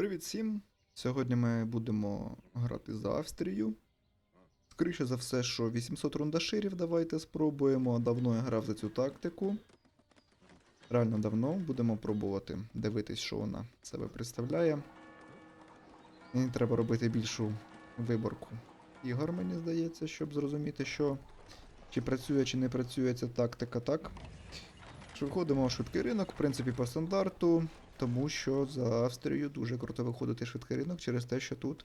Привіт всім! Сьогодні ми будемо грати за Австрію. Скоріше за все, що 800 рундаширів давайте спробуємо. Давно я грав за цю тактику. Реально давно будемо пробувати дивитись, що вона себе представляє. Мені треба робити більшу виборку ігор, мені здається, щоб зрозуміти, що чи працює, чи не працює ця тактика так. Виходимо в швидкий ринок, в принципі, по стандарту, тому що за Австрією дуже круто виходити швидкий ринок через те, що тут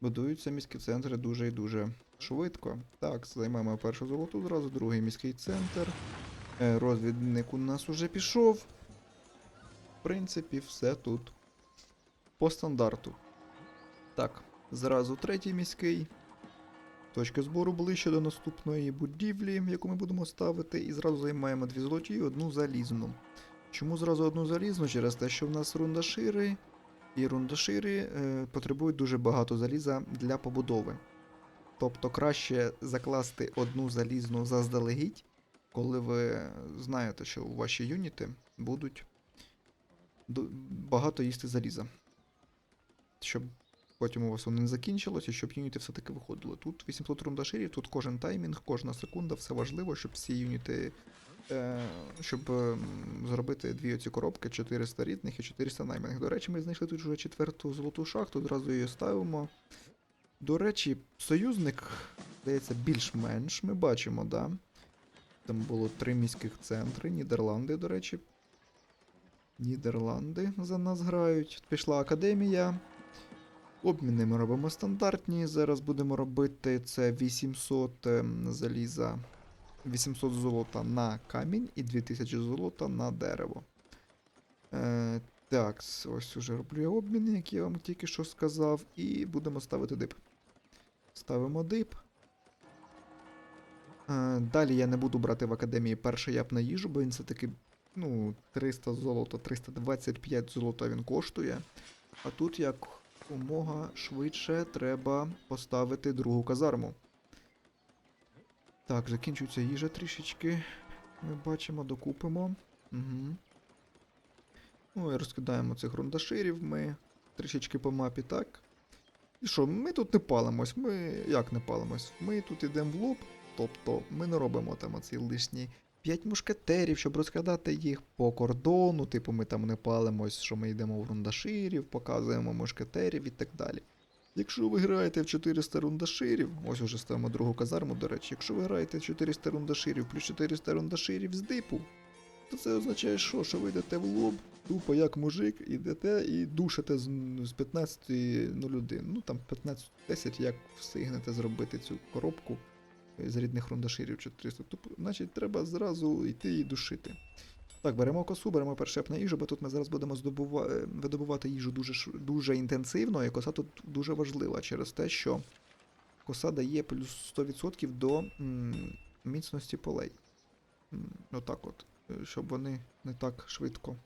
будуються міські центри дуже і дуже швидко. Так, займаємо першу золоту зразу, другий міський центр. Е, Розвідник у нас уже пішов. В принципі, все тут по стандарту. Так, зразу третій міський. Точка збору ближче до наступної будівлі, яку ми будемо ставити, і зразу займаємо дві золоті і одну залізну. Чому зразу одну залізну? Через те, що в нас рундашири, і рундашири е, потребують дуже багато заліза для побудови. Тобто краще закласти одну залізну заздалегідь, коли ви знаєте, що ваші юніти будуть багато їсти заліза. Щоб потім у вас воно не закінчилось, і щоб юніти все-таки виходили. Тут 800 рундаширів, тут кожен таймінг, кожна секунда, все важливо, щоб всі юніти. Е, щоб е, зробити дві оці коробки, 400 рідних і 400 найманих. До речі, ми знайшли тут вже четверту золоту шахту, одразу її ставимо. До речі, союзник, здається, більш-менш ми бачимо, да? Там було три міських центри, Нідерланди, до речі. Нідерланди за нас грають. Пішла академія. Обміни ми робимо стандартні. Зараз будемо робити це 800 ем, заліза, 800 золота на камінь і 2000 золота на дерево. Е, так, ось уже роблю я обміни, які я вам тільки що сказав, і будемо ставити дип. Ставимо дип. Е, далі я не буду брати в академії перший яп на їжу, бо він все-таки ну, 300 золота, 325 золота він коштує. А тут як умога швидше треба поставити другу казарму. Так, закінчується їжа трішечки. Ми бачимо, докупимо. Угу. Ну і розкидаємо цих рундаширів ми трішечки по мапі, так. І що, ми тут не палимось, ми як не палимось? Ми тут йдемо в лоб, тобто ми не робимо там оці лишні 5 мушкетерів, щоб розкидати їх по кордону, типу ми там не палимось, що ми йдемо в рундаширів, показуємо мушкетерів і так далі. Якщо ви граєте в 400 рундаширів, ось уже ставимо другу казарму, до речі, якщо ви граєте в 400 рундаширів плюс 400 рундаширів з дипу, то це означає, що? Що ви йдете в лоб, тупо як мужик, ідете і душите з, з 15.01. Ну там 15.10, як встигнете зробити цю коробку з рідних рундаширів 400. Тобто, значить, треба зразу йти і душити. Так, беремо косу, беремо першеп на їжу, бо тут ми зараз будемо здобува... е, видобувати їжу дуже, дуже інтенсивно, і коса тут дуже важлива через те, що коса дає плюс 100% до м, міцності полей. М, Отак от, е, щоб вони не так швидко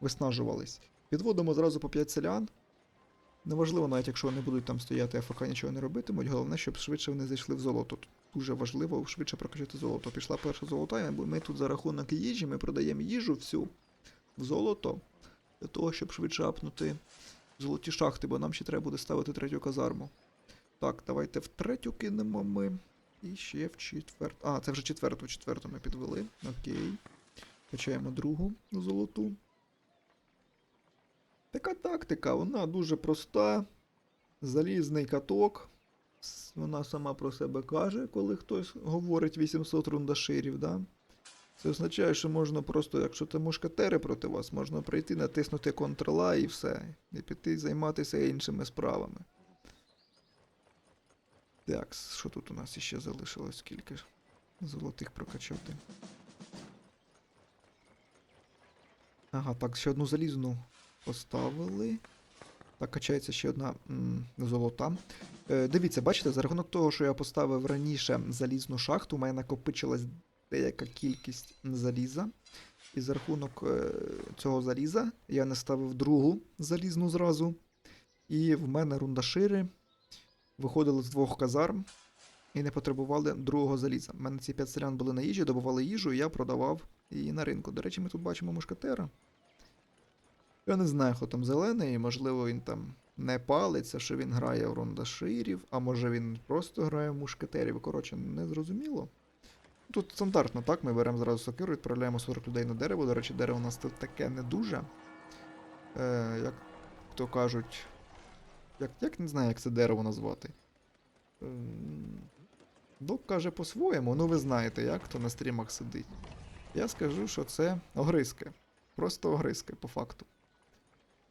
виснажувались. Підводимо зразу по 5 селян. Неважливо, навіть якщо вони будуть там стояти, АФК нічого не робитимуть, головне, щоб швидше вони зайшли в золото. Дуже важливо швидше прокачати золото. Пішла перша золота, і ми тут за рахунок їжі, ми продаємо їжу всю в золото для того, щоб швидше апнути золоті шахти, бо нам ще треба буде ставити третю казарму. Так, давайте в третю кинемо ми. І ще в четверту. А, це вже четверту, четверту ми підвели. Окей. Качаємо другу золоту. Така тактика, вона дуже проста. Залізний каток. Вона сама про себе каже, коли хтось говорить 800 рундаширів, да? Це означає, що можна просто, якщо це мушкетери проти вас, можна прийти, натиснути Ctrl-A і все. І піти займатися іншими справами. Так, що тут у нас іще залишилось? Скільки золотих прокачати? Ага, так, ще одну залізну поставили. Так, качається ще одна м, золота. Е, дивіться, бачите, за рахунок того, що я поставив раніше залізну шахту, у мене накопичилась деяка кількість заліза. І за рахунок е, цього заліза я не ставив другу залізну зразу. І в мене рундашири виходили з двох казарм і не потребували другого заліза. У мене ці 5 селян були на їжі, добували їжу, і я продавав її на ринку. До речі, ми тут бачимо мушкетера. Я не знаю, хто там зелений, можливо, він там не палиться, що він грає в рундаширів, а може він просто грає в мушкетерів. Коротше, не. Тут стандартно, так, ми беремо зразу сокиру, відправляємо 40 людей на дерево. До речі, дерево у нас тут таке не дуже. Е, як то кажуть. Як, як не знаю, як це дерево назвати. Ем, Док каже по-своєму, ну ви знаєте, як хто на стрімах сидить. Я скажу, що це огризки. Просто огризки, по факту.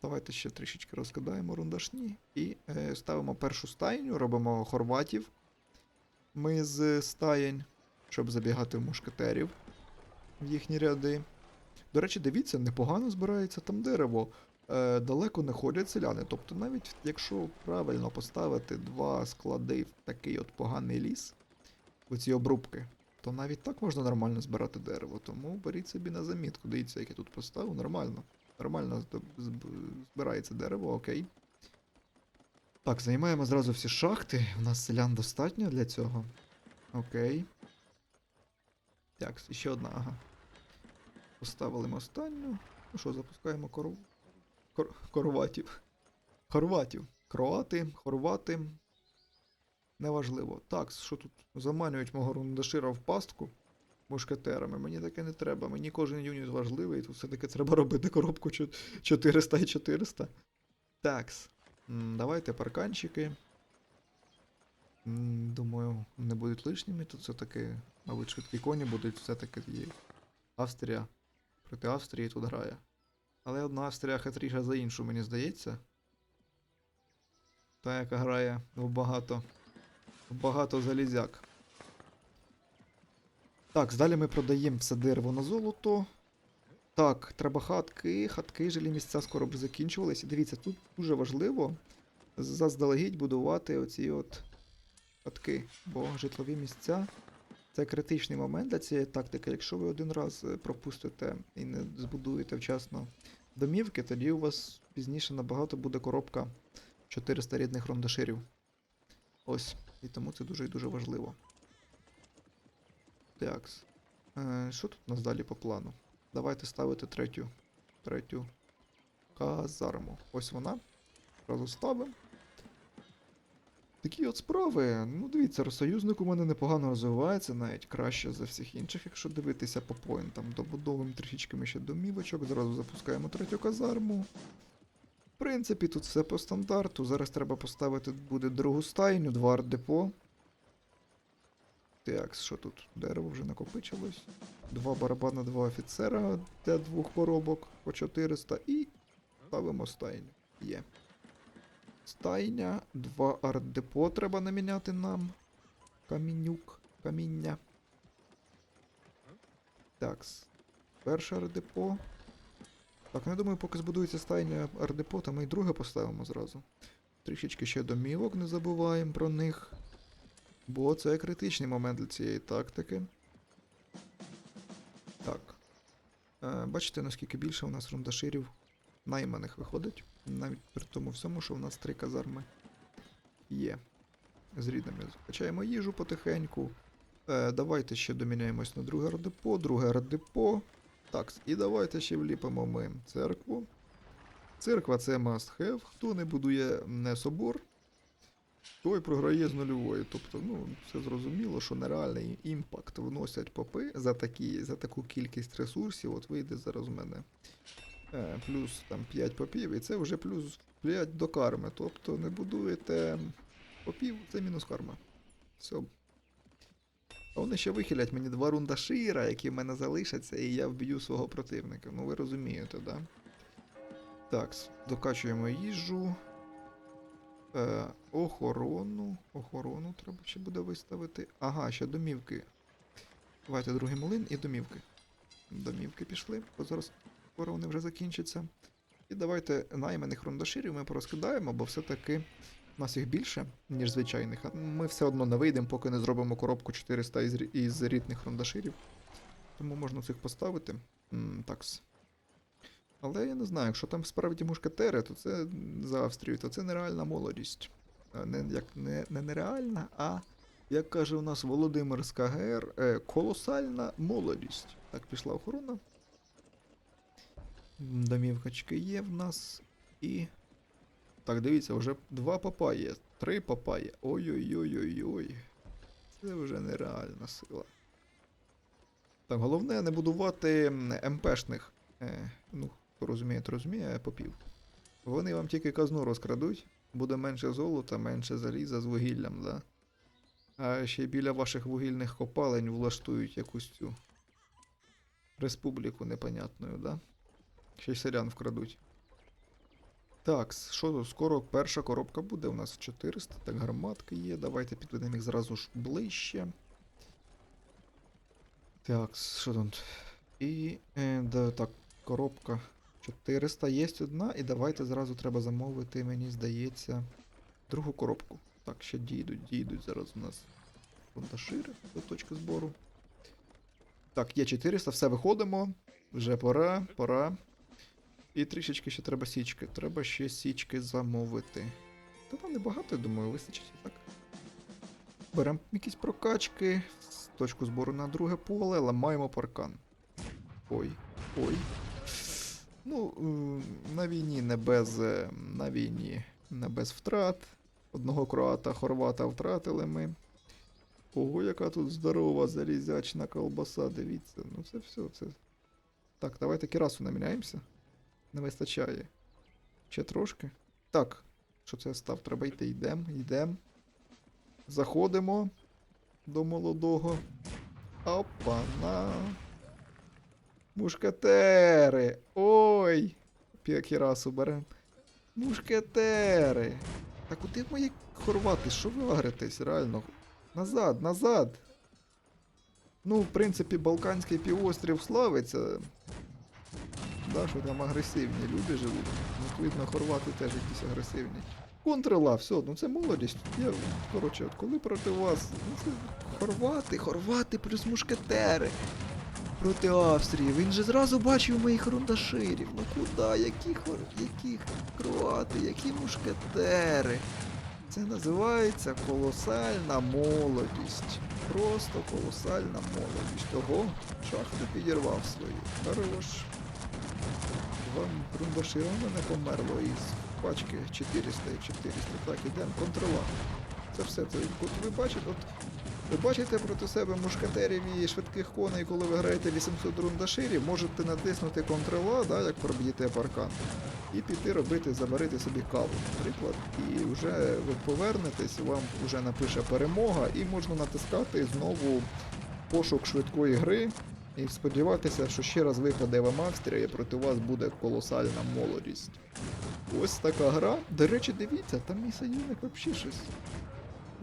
Давайте ще трішечки розкидаємо рундашні і е, ставимо першу стайню, робимо хорватів. Ми з стаєнь, щоб забігати в мушкетерів в їхні ряди. До речі, дивіться, непогано збирається там дерево. Е, далеко не ходять селяни. Тобто, навіть якщо правильно поставити два склади в такий от поганий ліс, у ці обрубки, то навіть так можна нормально збирати дерево. Тому беріть собі на замітку. Дивіться, як я тут поставив, нормально. Нормально зб- зб- збирається дерево, окей. Так, займаємо зразу всі шахти. У нас селян достатньо для цього. Окей. Так, ще одна, ага. Поставили ми останню. Ну що, запускаємо коров... Кор... Корватів. Хорватів. Кроати, хорвати. Неважливо. Так, що тут заманюють мого рундашира в пастку мушкетерами. Мені таке не треба. Мені кожен юніт важливий. Тут все-таки треба робити коробку 400 і 400. Такс. Давайте парканчики. Думаю, не будуть лишніми. Тут все-таки, мабуть, швидкі коні будуть все-таки є. Австрія. Проти Австрії тут грає. Але одна Австрія хитріша за іншу, мені здається. Та, яка грає в багато. в багато залізяк. Так, далі ми продаємо все дерево на золото. Так, треба хатки, хатки, жилі місця скоро б закінчувалися. Дивіться, тут дуже важливо заздалегідь будувати оці от хатки, бо житлові місця це критичний момент для цієї тактики. Якщо ви один раз е, пропустите і не збудуєте вчасно домівки, тоді у вас пізніше набагато буде коробка 400 рідних рондаширів. Ось. І тому це дуже і дуже важливо. Такс. Е, що тут у нас далі по плану? Давайте ставити третю. Третю казарму. Ось вона. Зразу ставимо. Такі от справи. Ну, дивіться, союзник у мене непогано розвивається, навіть краще за всіх інших, якщо дивитися по поінтам. Добудовуємо трішечки ми ще домівочок, зразу запускаємо третю казарму. В принципі, тут все по стандарту. Зараз треба поставити буде другу стайню, два арт-депо. Так, що тут? Дерево вже накопичилось. Два барабана, два офіцера для двох коробок по 400 і ставимо стайню. Є. Стайня, два арт-депо треба наміняти нам. Камінюк, каміння. Такс. Перше арт-депо. Так, ну я думаю, поки збудується стайня арт-депо, то ми і друге поставимо зразу. Трішечки ще домівок не забуваємо про них. Бо це критичний момент для цієї тактики. Так. Е, бачите, наскільки більше у нас рундаширів найманих виходить. Навіть при тому всьому, що у нас три казарми є. З рідними. Качаємо їжу потихеньку. Е, давайте ще доміняємось на друге радепо, друге радепо. Так, і давайте ще вліпимо ми церкву. Церква це must have. Хто не будує не собор, той програє з нульової. Тобто, ну, все зрозуміло, що нереальний імпакт вносять попи за, такі, за таку кількість ресурсів. От вийде зараз у мене е, плюс там 5 попів, і це вже плюс 5 до карми. Тобто не будуєте попів, це мінус карма. Все. А вони ще вихилять мені два рунда шира, які в мене залишаться, і я вб'ю свого противника. Ну ви розумієте, да? Так, докачуємо їжу. Е, охорону. Охорону треба ще буде виставити. Ага, ще домівки. Давайте другий млин і домівки. Домівки пішли, бо зараз скоро вони вже закінчаться. І давайте найманих рундаширів ми порозкидаємо, бо все-таки нас їх більше, ніж звичайних. А ми все одно не вийдемо, поки не зробимо коробку 400 із, із рідних рундаширів. Тому можна цих поставити. Такс. Але я не знаю, якщо там справді мушкетери, то це за Австрію, то це нереальна молодість. Не, як, не, не нереальна, а, як каже у нас Володимир з е, колосальна молодість. Так, пішла охорона. Домівкачки є в нас. І. Так, дивіться, вже два попа є. Три попа є. Ой-ой-ой-ой-ой. Це вже нереальна сила. Так, головне не будувати МПшних. Е, ну, хто розуміє, то розуміє, попів. Вони вам тільки казну розкрадуть. Буде менше золота, менше заліза з вугіллям, да? А ще біля ваших вугільних копалень влаштують якусь цю республіку непонятною, да? Ще й селян вкрадуть. Так, що тут? Скоро перша коробка буде. У нас 400. Так, гарматки є. Давайте підведемо їх зразу ж ближче. Так, що тут? І. Е, да, так, коробка 400 є одна, і давайте зразу треба замовити, мені здається, другу коробку. Так, ще дійдуть, дійдуть зараз у нас фронташири до точки збору. Так, є 400, все виходимо. Вже пора, пора. І трішечки ще треба січки. Треба ще січки замовити. Та там небагато, я думаю, вистачить так. Беремо якісь прокачки, з точку збору на друге поле, ламаємо паркан. Ой, ой. Ну, е, на війні не без. е, На війні не без втрат. Одного кроата хорвата втратили ми. Ого, яка тут здорова залізячна колбаса, дивіться. Ну це все, це. Так, давайте кірасу наміняємося. Не вистачає. Ще трошки. Так, що це став? Треба йти. Йдем, йдем. Заходимо до молодого. Опа-на. Мушкетери! Ой! Пі- Кірасу берем. Мушкетери! Та куди мої хорвати? Що ви агритесь, реально? Назад, назад! Ну, в принципі, Балканський півострів славиться. Да, що там агресивні люди живуть. Ну, видно, хорвати теж якісь агресивні. Контрила, все, ну це молодість. Я, коротше, от коли проти вас. Ну це хорвати, хорвати плюс мушкетери. Проти Австрії. Він же зразу бачив моїх рундаширів. Ну куди? Які хор... які кроати, які мушкетери. Це називається колосальна молодість. Просто колосальна молодість. Ого, шахту підірвав свою. Хорош. Два рундашира мене померло із пачки 400 і 400. Так, ідемо, контрола. Це все. Це, от ви бачите, от ви бачите проти себе мушкетерів і швидких коней, коли ви граєте 800 рундаширів, можете натиснути контрола, да, як проб'єте паркан, і піти робити, заварити собі каву, наприклад. І вже ви повернетесь, вам вже напише перемога, і можна натискати знову пошук швидкої гри. І сподіватися, що ще раз випаде вам Австрія, і проти вас буде колосальна молодість. Ось така гра. До речі, дивіться, там мій союзник взагалі щось.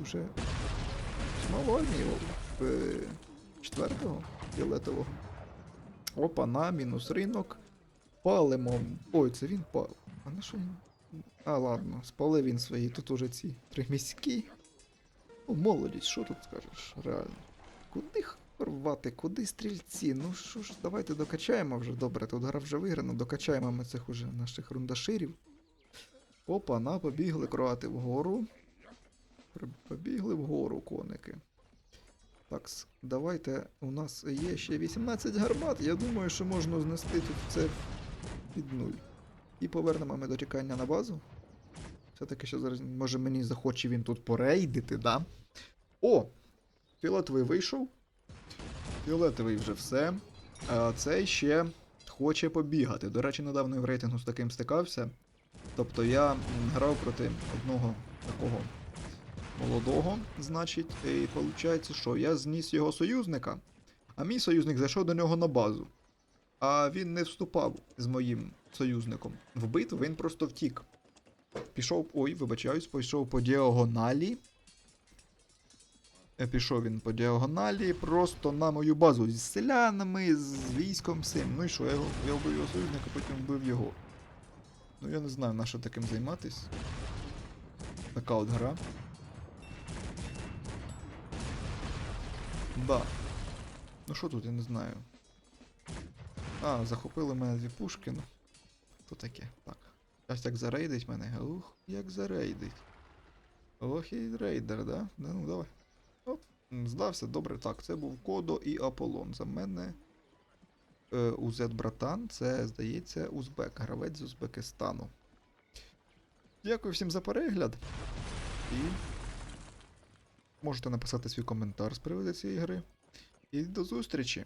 Уже Мало армії в е, четвертого фіолетового. Опа, на мінус ринок. Палимо. Ой, це він пал. А на що він? А, ладно, спалив він свої. Тут уже ці три міські. Ну, молодість, що тут скажеш, реально. Куди хорвати, куди стрільці? Ну що ж, давайте докачаємо вже. Добре, тут гра вже виграна, докачаємо ми цих уже наших рундаширів. Опа, на, побігли кроати вгору. Побігли вгору коники. Так, давайте. У нас є ще 18 гармат. Я думаю, що можна знести тут це під нуль. І повернемо ми до тікання на базу. Все-таки що зараз. Може мені захоче він тут порейдити, да? О! Фіолетовий вийшов. Фіолетовий вже все. А цей ще хоче побігати. До речі, недавно я в рейтингу з таким стикався. Тобто я грав проти одного такого молодого, значить, і виходить, що я зніс його союзника, а мій союзник зайшов до нього на базу. А він не вступав з моїм союзником в битву, він просто втік. Пішов, ой, вибачаюсь, пішов по діагоналі. Е, Пішов він по діагоналі просто на мою базу з селянами, з військом всім. Ну і що, я, я вбив його союзника, потім вбив його. Ну я не знаю, на що таким займатись. Така от гра. Да. Ну що тут, я не знаю. А, захопили мене дві пушки, ну. То таке, так. Ось як зарейдить мене. Ух, як зарейдить. Ох і рейдер, да? Да, ну давай. Оп, здався, добре, так. Це був Кодо і Аполлон. За мене. е, УЗ братан, це, здається, Узбек, гравець з Узбекистану. Дякую всім за перегляд. І можете написати свій коментар з приводу цієї гри. І до зустрічі!